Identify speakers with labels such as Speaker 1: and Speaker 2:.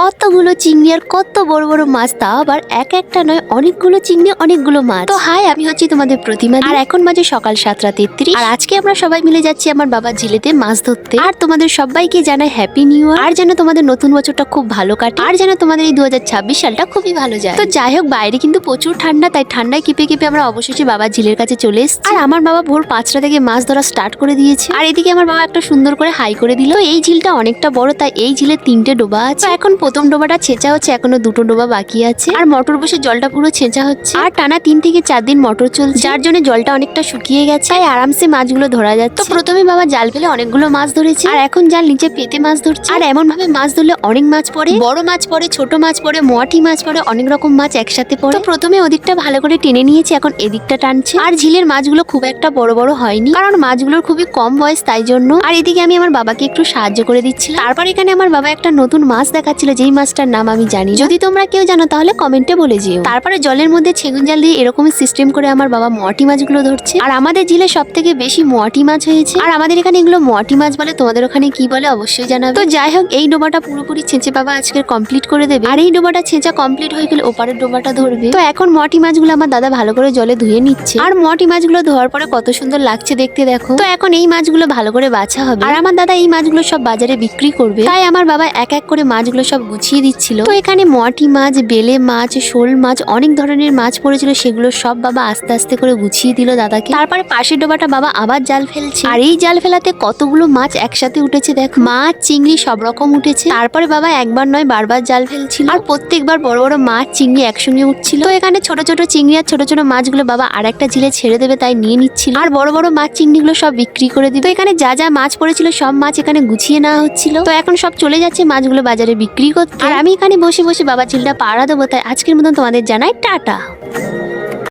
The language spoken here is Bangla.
Speaker 1: কতগুলো চিংড়ি আর কত বড় বড় মাছ, তাও আবার এক একটা নয়, অনেকগুলো চিংড়ি, অনেকগুলো মাছ। তো হাই, আমি হচ্ছি তোমাদের প্রতিমা আর এখন মাঝে সকাল সাতটা তেত্রিশ। আর আজকে আমরা সবাই মিলে যাচ্ছি আমার বাবার জিলেতে মাছ ধরতে। আর তোমাদের সবাইকে জানাই হ্যাপি নিউ ইয়ার আর যেন তোমাদের নতুন বছরটা খুব ভালো কাটে। আর যেন তোমাদের এই দু হাজার ছাব্বিশ সালটা খুবই ভালো যায়। তো যাই হোক, বাইরে কিন্তু প্রচুর ঠান্ডা, তাই ঠান্ডায় কেঁপে কেঁপে আমরা অবশেষে বাবার ঝিলের কাছে চলে এসেছি। আর আমার বাবা ভোর পাঁচটা থেকে মাছ ধরা স্টার্ট করে দিয়েছে। আর এদিকে আমার বাবা একটা সুন্দর করে হাই করে দিল। এই ঝিলটা অনেকটা বড়, তাই এই ঝিলে তিনটে ডোবা আছে। এখন প্রথম ডোবাটা ছেঁচা হচ্ছে, এখনও দুটো ডোবা বাকি আছে। আর মটর বসে জলটা পুরো ছেঁচা হচ্ছে। আর টানা তিন থেকে চার দিন মটর চলছে। যার জন্য জলটা অনেকটা শুকিয়ে গেছে। তাই আরামসে মাছগুলো ধরা যাচ্ছে। তো প্রথমে বাবা জাল ফেলে অনেকগুলো মাছ ধরেছে। আর এখন জাল নিচে পেতে মাছ ধরছে। আর এমন ভাবে মাছ ধরলে অনেক মাছ পড়ে, বড় মাছ পড়ে, ছোট মাছ পড়ে, মোয়াটি মাছ পড়ে, অনেক রকম মাছ একসাথে পড়ে। প্রথমে ওদিকটা ভালো করে টেনে নিয়েছে, এখন এদিকটা টানছে। আর ঝিলের মাছগুলো খুব একটা বড় বড় হয়নি। কারণ মাছগুলোর খুবই কম বয়স, তাই জন্য। আর এদিকে আমি আমার বাবাকে একটু সাহায্য করে দিচ্ছিলাম। তারপর এখানে আমার বাবা একটা নতুন মাছ দেখাচ্ছিল যেই মাছটার নাম আমি জানি, যদি তোমরা কেউ জানো তাহলে কমেন্টে বলে যেও। তারপরে জলের মধ্যে ছেগুন জাল দিয়ে এরকম সিস্টেম করে আমার বাবা মোয়াটি মাছগুলো ধরছে। আর আমাদের জেলে সব থেকে বেশি মোয়াটি মাছ হয়েছে। আর আমাদের এখানে এগুলো মোয়াটি মাছ বলে, তোমাদের ওখানে কি বলে অবশ্যই জানাবে। তো যাই হোক, এই ডোবাটা পুরোপুরি ছেঁচে বাবা আজকে কমপ্লিট করে দেবে। আর এই ডোবাটা ছেঁচা কমপ্লিট হয়ে গেলে ওপারের ডোবাটা ধরবে। তো এখন মোয়াটি মাছগুলো আমার দাদা ভালো করে জলে ধুয়ে নিচ্ছে। আর মোয়াটি মাছগুলো ধোয়ার পরে কত সুন্দর লাগছে দেখতে দেখো। তো এখন এই মাছগুলো ভালো করে বাছা হবে। আর আমার দাদা এই মাছগুলো সব বাজারে বিক্রি করবে। তাই আমার বাবা এক এক করে মাছগুলো সব গুছিয়ে দিচ্ছিল। তো এখানে মটি মাছ, বেলে মাছ, শোল মাছ, অনেক ধরনের মাছ পড়েছিল। সেগুলো সব বাবা আস্তে আস্তে করে গুছিয়ে দিল দাদাকে। তারপরে পাশের ডোবাটা বাবা আবার জাল ফেলছে। আর এই জাল ফেলাতে কতগুলো মাছ একসাথে উঠেছে দেখ। মাছ, চিংড়ি সব রকম উঠেছে। তারপরে বাবা একবার নয়, বারবার জাল ফেলছিল। আর প্রত্যেকবার বড় বড় মাছ, চিংড়ি একসঙ্গে উঠছিল। তো এখানে ছোট ছোট চিংড়ি আর ছোট ছোট মাছগুলো বাবা আর একটা ঝিলে ছেড়ে দেবে তাই নিয়ে নিচ্ছিল। আর বড় বড় মাছ, চিংড়িগুলো সব বিক্রি করে দিত এখানে যা যা মাছ পড়েছিল সব মাছ এখানে গুছিয়ে নেওয়া হচ্ছিল। তো এখন সব চলে যাচ্ছে মাছগুলো বাজারে বিক্রি করতে। আর আমি এখানে বসে বসে বাবা ঝিলটা পাড়া দেবো, তাই আজকের মতন তোমাদের জানাই টাটা।